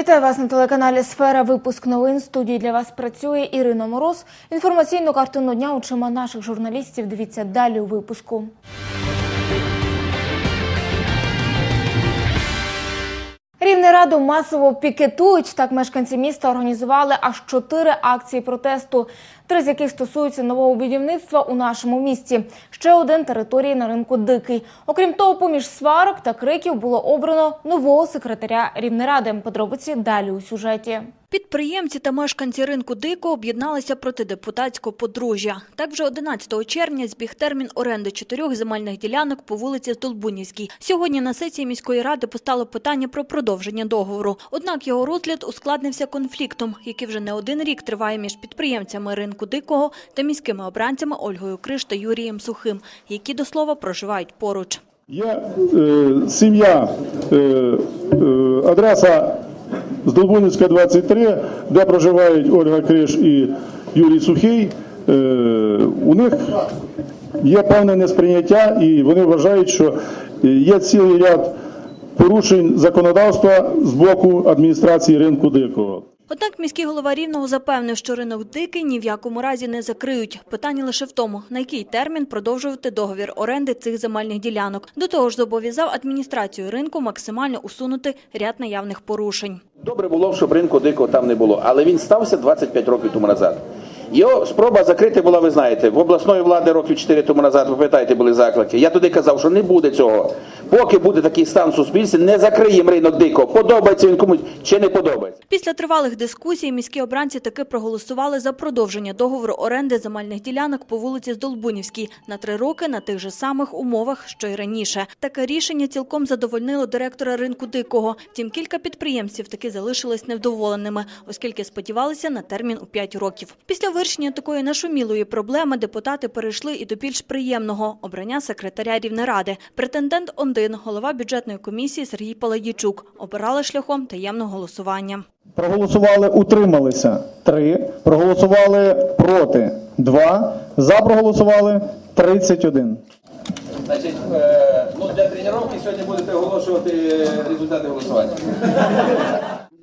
Вітаю вас на телеканалі Сфера. Випуск новин студії для вас працює Ірина Мороз. Інформаційну картину дня очима наших журналістів. Дивіться далі у випуску. Рівне раду масово пікетують. Так мешканці міста організували аж чотири акції протесту, три з яких стосуються нового будівництва у нашому місті. Ще один території на ринку Дикий. Окрім того, поміж сварок та криків було обрано нового секретаря Рівнеради. Подробиці далі у сюжеті. Підприємці та мешканці ринку Дико об'єдналися проти депутатського подружжя. Так вже 11 червня збіг термін оренди чотирьох земельних ділянок по вулиці Столбунівській. Сьогодні на сесії міської ради постало питання про продовження договору. Однак його розгляд ускладнився конфліктом, який вже не один рік триває між підприємцями ринку Дикого та міськими обранцями Ольгою Криш та Юрієм Сухим, які до слова проживають поруч. Є е, сім'я, е, е, адреса Здолбунівська, 23, де проживають Ольга Криш і Юрій Сухий. Е, у них є певне несприйняття, і вони вважають, що є цілий ряд порушень законодавства з боку адміністрації ринку Дикого. Однак міський голова Рівного запевнив, що ринок дикий ні в якому разі не закриють. Питання лише в тому, на який термін продовжувати договір оренди цих земельних ділянок. До того ж, зобов'язав адміністрацію ринку максимально усунути ряд наявних порушень. Добре було щоб ринку дикого там не було, але він стався 25 років тому назад. Його спроба закрити була, ви знаєте, в обласної влади років 4 тому назад, ви пам'ятаєте, були заклики. Я туди казав, що не буде цього. Поки буде такий стан в суспільстві, не закриємо ринок дикого. Подобається він комусь чи не подобається. Після тривалих дискусій міські обранці таки проголосували за продовження договору оренди земельних ділянок по вулиці Здолбунівській на три роки на тих же самих умовах, що й раніше. Таке рішення цілком задовольнило директора ринку дикого. Втім, кілька підприємців таки залишились невдоволеними, оскільки сподівалися на термін у 5 років. Після вирішення такої нашумілої проблеми депутати перейшли і до більш приємного обрання секретаря Рівнеради. Претендент Ондин, голова бюджетної комісії Сергій Паладійчук, обирали шляхом таємного голосування. Проголосували, утрималися три, проголосували проти два, за проголосували 31. Значить, ну для тренування сьогодні будете оголошувати результати голосування.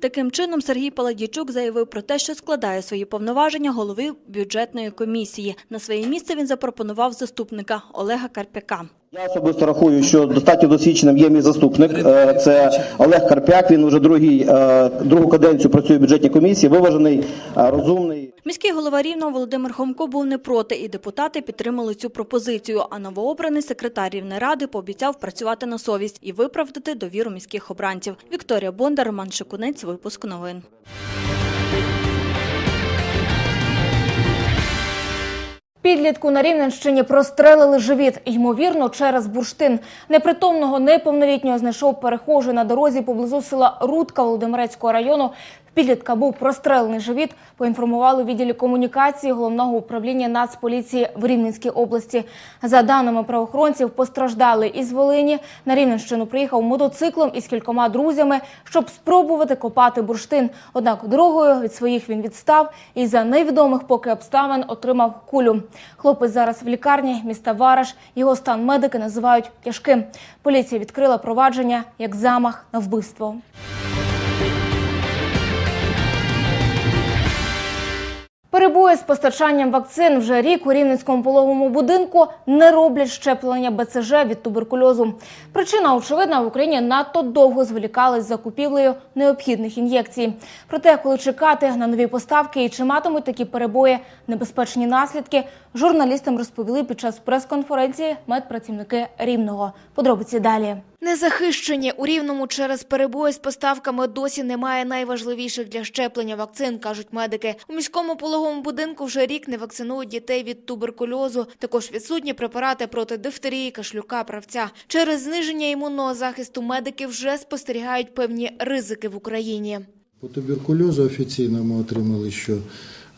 Таким чином, Сергій Паладійчук заявив про те, що складає свої повноваження голови бюджетної комісії. На своє місце він запропонував заступника Олега Карпяка. Я особисто рахую, що достатньо досвідченим є мій заступник. Е, Це Олег Карпяк. Він вже другий, е, другу каденцію працює в бюджетній комісії. Виважений, е, розумний. Міський голова Рівного Володимир Хомко був не проти, і депутати підтримали цю пропозицію. А новообраний секретар Рівнеради пообіцяв працювати на совість і виправдати довіру міських обранців. Вікторія Бондар, Роман Шикунець, випуск новин. Підлітку на Рівненщині прострелили живіт, ймовірно, через бурштин. Непритомного неповнолітнього знайшов перехожий на дорозі поблизу села Рудка Володимирецького району. Підлітка був прострелений живіт, поінформували у відділі комунікації головного управління Нацполіції в Рівненській області. За даними правоохоронців, постраждали із Волині. На Рівненщину приїхав мотоциклом із кількома друзями, щоб спробувати копати бурштин. Однак дорогою від своїх він відстав і за невідомих поки обставин отримав кулю. Хлопець зараз в лікарні міста Вараш. Його стан медики називають тяжким. Поліція відкрила провадження як замах на вбивство. Перебої з постачанням вакцин вже рік у Рівненському пологовому будинку не роблять щеплення БЦЖ від туберкульозу. Причина очевидна в Україні надто довго зволікали з закупівлею необхідних ін'єкцій. Проте, коли чекати на нові поставки і чи матимуть такі перебої небезпечні наслідки, журналістам розповіли під час прес-конференції медпрацівники Рівного. Подробиці далі. Незахищені у рівному через перебої з поставками досі немає найважливіших для щеплення вакцин, кажуть медики. У міському пологовому будинку вже рік не вакцинують дітей від туберкульозу. Також відсутні препарати проти дифтерії, кашлюка, правця. Через зниження імунного захисту медики вже спостерігають певні ризики в Україні. По туберкульозу офіційно ми отримали, що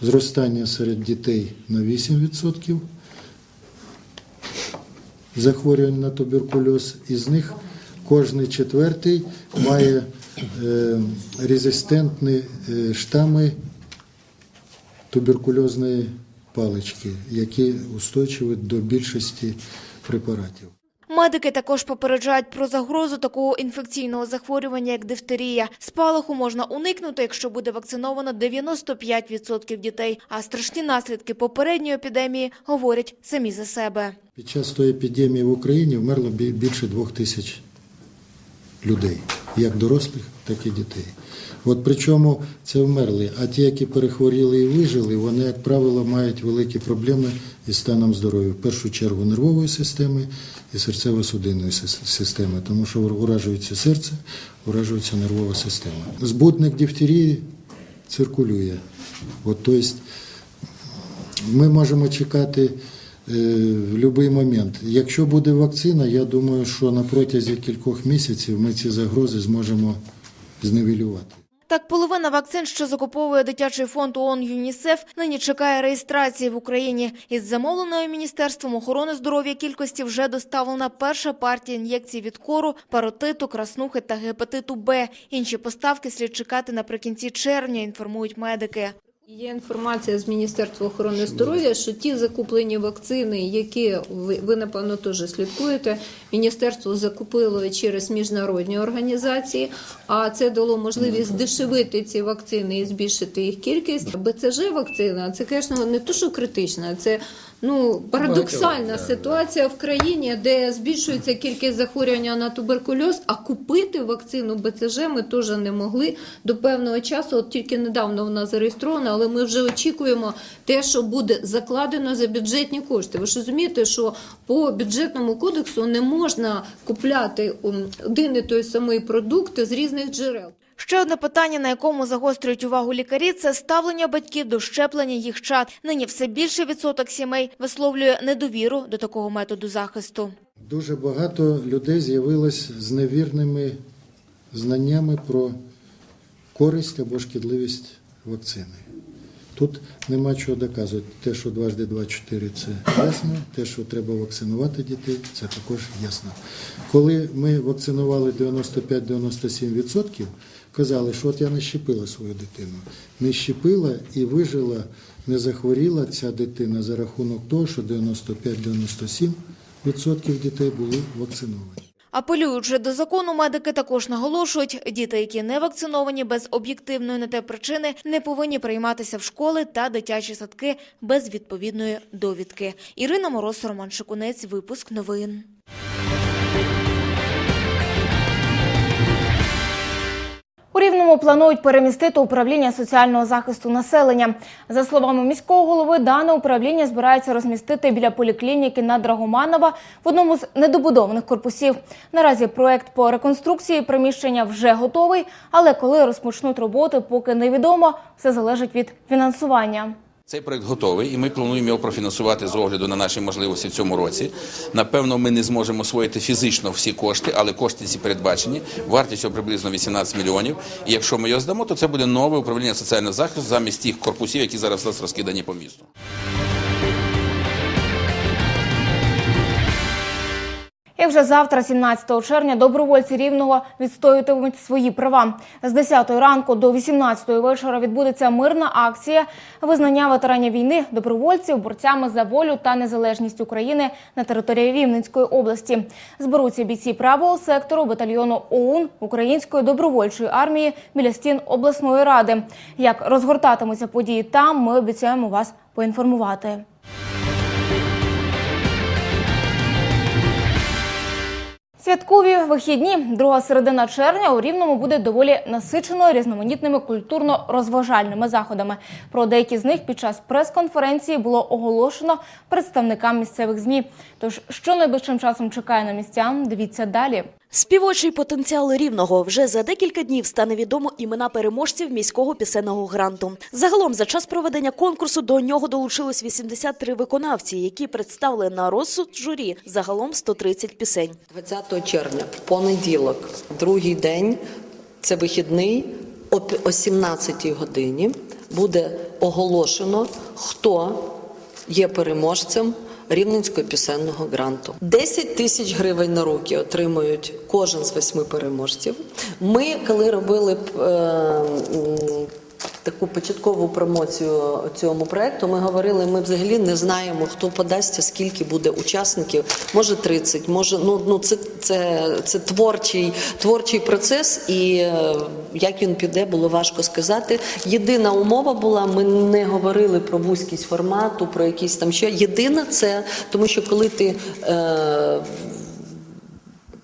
зростання серед дітей на 8% захворювань на туберкульоз. Із них кожний четвертий має е, резистентні е, штами туберкульозної палички, які устойчиві до більшості препаратів. Медики також попереджають про загрозу такого інфекційного захворювання, як дифтерія. Спалаху можна уникнути, якщо буде вакциновано 95% дітей. А страшні наслідки попередньої епідемії говорять самі за себе. Під час тої епідемії в Україні вмерло більше двох тисяч людей, як дорослих, так і дітей. От причому це вмерли, а ті, які перехворіли і вижили, вони, як правило, мають великі проблеми із станом здоров'я. В першу чергу нервової системи і серцево-судинної системи, тому що уражується серце, уражується нервова система. Збутник дифтерії циркулює. От, тобто, ми можемо чекати в будь-який момент. Якщо буде вакцина, я думаю, що на протязі кількох місяців ми ці загрози зможемо зневелювати. Так, половина вакцин, що закуповує дитячий фонд ООН ЮНІСЕФ, нині чекає реєстрації в Україні. Із замовленої Міністерством охорони здоров'я кількості вже доставлена перша партія ін'єкцій від кору, паротиту, краснухи та гепатиту Б. Інші поставки слід чекати наприкінці червня, інформують медики. Є інформація з Міністерства охорони здоров'я, що ті закуплені вакцини, які ви, ви напевно теж слідкуєте, міністерство закупило через міжнародні організації, а це дало можливість здешевити ці вакцини і збільшити їх кількість. БЦЖ вакцина це, звісно, не то, що критична, це ну парадоксальна ситуація в країні, де збільшується кількість захворювання на туберкульоз, а купити вакцину БЦЖ ми теж не могли до певного часу. От тільки недавно вона зареєстрована, але ми вже очікуємо те, що буде закладено за бюджетні кошти. Ви ж розумієте, що по бюджетному кодексу не можна купляти один і той самий продукт з різних джерел. Ще одне питання, на якому загострюють увагу лікарі, це ставлення батьків до щеплення їх чад. Нині все більше відсоток сімей висловлює недовіру до такого методу захисту. Дуже багато людей з'явилось з невірними знаннями про користь або шкідливість вакцини. Тут нема чого доказувати. Те, що дважди два чотири, це ясно. Те, що треба вакцинувати дітей, це також ясно. Коли ми вакцинували 95-97%, казали, що от я не щепила свою дитину. Не щепила і вижила, не захворіла ця дитина за рахунок того, що 95-97% дітей були вакциновані. Апелюючи до закону, медики також наголошують, діти, які не вакциновані без об'єктивної на те причини, не повинні прийматися в школи та дитячі садки без відповідної довідки. Ірина Мороз, Роман Шикунець, випуск новин. Рівному планують перемістити управління соціального захисту населення. За словами міського голови, дане управління збирається розмістити біля поліклініки на Драгоманова в одному з недобудованих корпусів. Наразі проект по реконструкції приміщення вже готовий, але коли розпочнуть роботи, поки невідомо. Все залежить від фінансування. Цей проект готовий, і ми плануємо його профінансувати з огляду на наші можливості в цьому році. Напевно, ми не зможемо освоїти фізично всі кошти, але кошти ці передбачені. Вартість приблизно 18 мільйонів. І якщо ми його здамо, то це буде нове управління соціального захисту замість тих корпусів, які зараз розкидані по місту. І вже завтра, 17 червня, добровольці Рівного відстоюватимуть свої права. З 10 ранку до 18 вечора відбудеться мирна акція визнання ветеранів війни, добровольців, борцями за волю та незалежність України на території Рівненської області. Зберуться бійці правого сектору батальйону ОУН Української добровольчої армії біля стін обласної ради. Як розгортатимуться події там, ми обіцяємо вас поінформувати. Святкові вихідні, друга середина червня у Рівному буде доволі насичено різноманітними культурно-розважальними заходами. Про деякі з них під час прес-конференції було оголошено представникам місцевих змі. Тож, що найближчим часом чекає на містян, дивіться далі. Співочий потенціал рівного вже за декілька днів стане відомо імена переможців міського пісенного гранту. Загалом за час проведення конкурсу до нього долучилось 83 виконавці, які представили на розсуд журі загалом 130 пісень. 20 червня, в понеділок, другий день, це вихідний, о о 17 годині буде оголошено, хто є переможцем Рівненського пісенного гранту. 10 тисяч гривень на руки отримують кожен з восьми переможців. Ми, коли робили е, таку початкову промоцію цьому проекту, ми говорили, ми взагалі не знаємо, хто подасться, скільки буде учасників. Може 30, може, ну, ну це, це, це творчий, творчий процес, і е, як він піде, було важко сказати. Єдина умова була, ми не говорили про вузькість формату, про якісь там що. Єдина це, тому що коли ти. Е,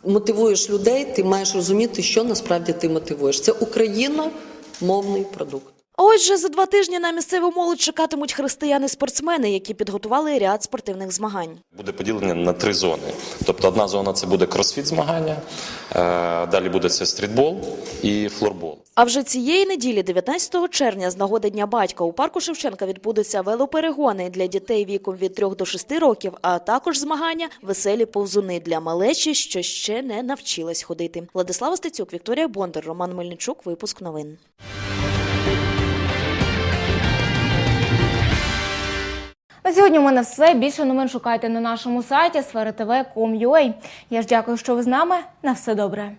мотивуєш людей, ти маєш розуміти, що насправді ти мотивуєш. Це україномовний продукт. А ось же за два тижні на місцеву молодь чекатимуть християни-спортсмени, які підготували ряд спортивних змагань. Буде поділення на три зони. Тобто одна зона це буде кросфіт змагання, е, далі буде це стрітбол і флорбол. А вже цієї неділі, 19 червня, з нагоди Дня батька, у парку Шевченка відбудуться велоперегони для дітей віком від 3 до 6 років, а також змагання веселі повзуни для малечі, що ще не навчилась ходити. Владислава Стецюк, Вікторія Бондар, Роман Мельничук. Випуск новин. На сьогодні у мене все. Більше новин шукайте на нашому сайті sfera.tv.com.ua. Я ж дякую, що ви з нами. На все добре.